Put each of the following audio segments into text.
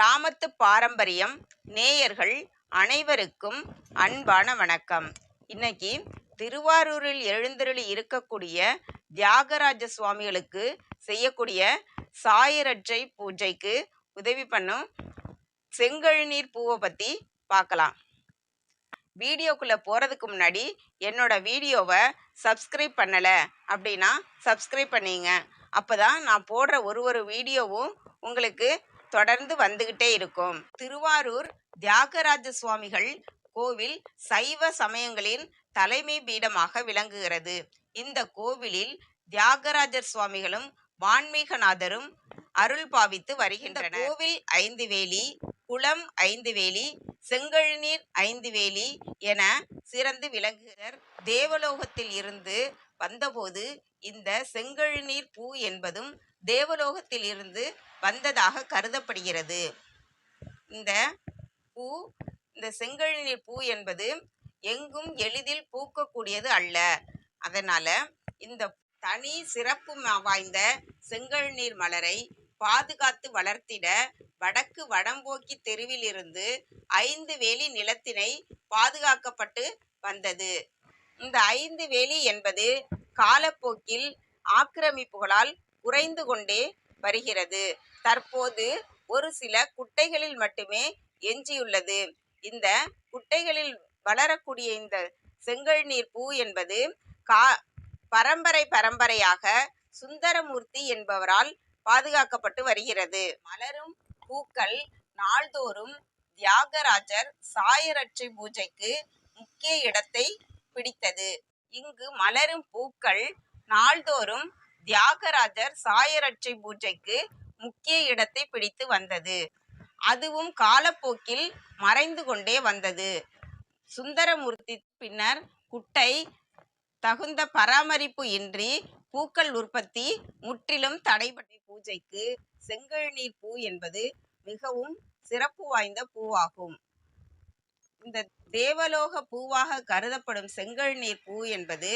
கிராமத்து பாரம்பரியம் நேயர்கள் அனைவருக்கும் அன்பான வணக்கம். இன்னைக்கு திருவாரூரில் எழுந்தருளி இருக்கக்கூடிய தியாகராஜ சுவாமிகளுக்கு செய்யக்கூடிய சாயரட்சை பூஜைக்கு உதவி பண்ணும் செங்கழுநீர் பூவை பற்றி பார்க்கலாம். வீடியோக்குள்ளே போகிறதுக்கு முன்னாடி என்னோட வீடியோவை சப்ஸ்கிரைப் பண்ணலை அப்படின்னா சப்ஸ்கிரைப் பண்ணிங்க. அப்போ தான் நான் போடுற ஒரு ஒரு வீடியோவும் உங்களுக்கு தொடர்ந்து வந்துக்கிட்டே இருக்கும். திருவாரூர் தியாகராஜ சுவாமிகள் கோவில் சைவ சமயங்களின் தலைமை பீடமாக விளங்குகிறது. இந்த கோவிலில் தியாகராஜர் சுவாமிகளும் வான்மீகநாதரும் அருள் பாவித்து வருகின்றனர். கோவில் ஐந்து வேலி குளம் ஐந்து வேலி செங்கழுநீர் ஐந்து வேலி என சிறந்து விளங்குகிறார். தேவலோகத்தில் இருந்து வந்தபோது இந்த செங்கழுநீர் பூ என்பதும் தேவலோகத்தில் இருந்து வந்ததாக கருதப்படுகிறது. இந்த பூ இந்த செங்கழுநீர் பூ என்பது எங்கும் எளிதில் பூக்கக்கூடியது அல்ல. அதனால இந்த தனி சிறப்பு வாய்ந்த செங்கழுநீர் மலரை பாதுகாத்து வளர்த்திட வடக்கு வடம்போக்கி தெருவிலிருந்து ஐந்து வேலி நிலத்தினை பாதுகாக்கப்பட்டு வந்தது. இந்த ஐந்து வேலி என்பது காலப்போக்கில் ஆக்கிரமிப்புகளால் குறைந்து கொண்டே வருகிறது. தற்போது ஒரு சில குட்டைகளில் மட்டுமே எஞ்சியுள்ளது. இந்த குட்டைகளில் வளரக்கூடிய இந்த செங்கழுநீர் பூ என்பது கா பரம்பரை பரம்பரையாக சுந்தரமூர்த்தி என்பவரால் பாதுகாக்கப்பட்டு வருகிறது. மலரும் பூக்கள் நாள்தோறும் தியாகராஜர் சாயரட்சை பூஜைக்கு முக்கிய இடத்தை பிடித்தது. இங்கு மலரும் பூக்கள் நாள்தோறும் தியாகராஜர் சாயரட்சை பூஜைக்கு முக்கிய இடத்தை பிடித்து வந்தது. அதுவும் காலப்போக்கில் மறைந்து கொண்டே வந்தது. சுந்தரமூர்த்தி பின்னர் குட்டை தகுந்த பராமரிப்பு இன்றி பூக்கள் உற்பத்தி முற்றிலும் தடைபட்ட பூஜைக்கு செங்கழுநீர் பூ என்பது மிகவும் சிறப்பு வாய்ந்த பூவாகும். இந்த தேவலோக பூவாக கருதப்படும் செங்கழுநீர் பூ என்பது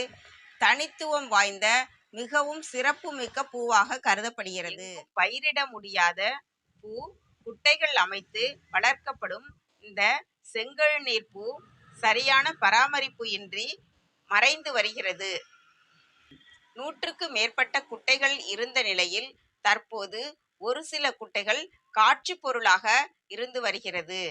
தனித்துவம் வாய்ந்த மிகவும் சிறப்புமிக்க பூவாக கருதப்படுகிறது. பயிரிட முடியாத பூ குட்டைகள் அமைத்து வளர்க்கப்படும் இந்த செங்கழுநீர் பூ சரியான பராமரிப்பு இன்றி மறைந்து வருகிறது. நூற்றுக்கு மேற்பட்ட குட்டைகள் இருந்த நிலையில் தற்போது ஒரு சில குட்டைகள் காட்சி பொருளாக இருந்து வருகிறது.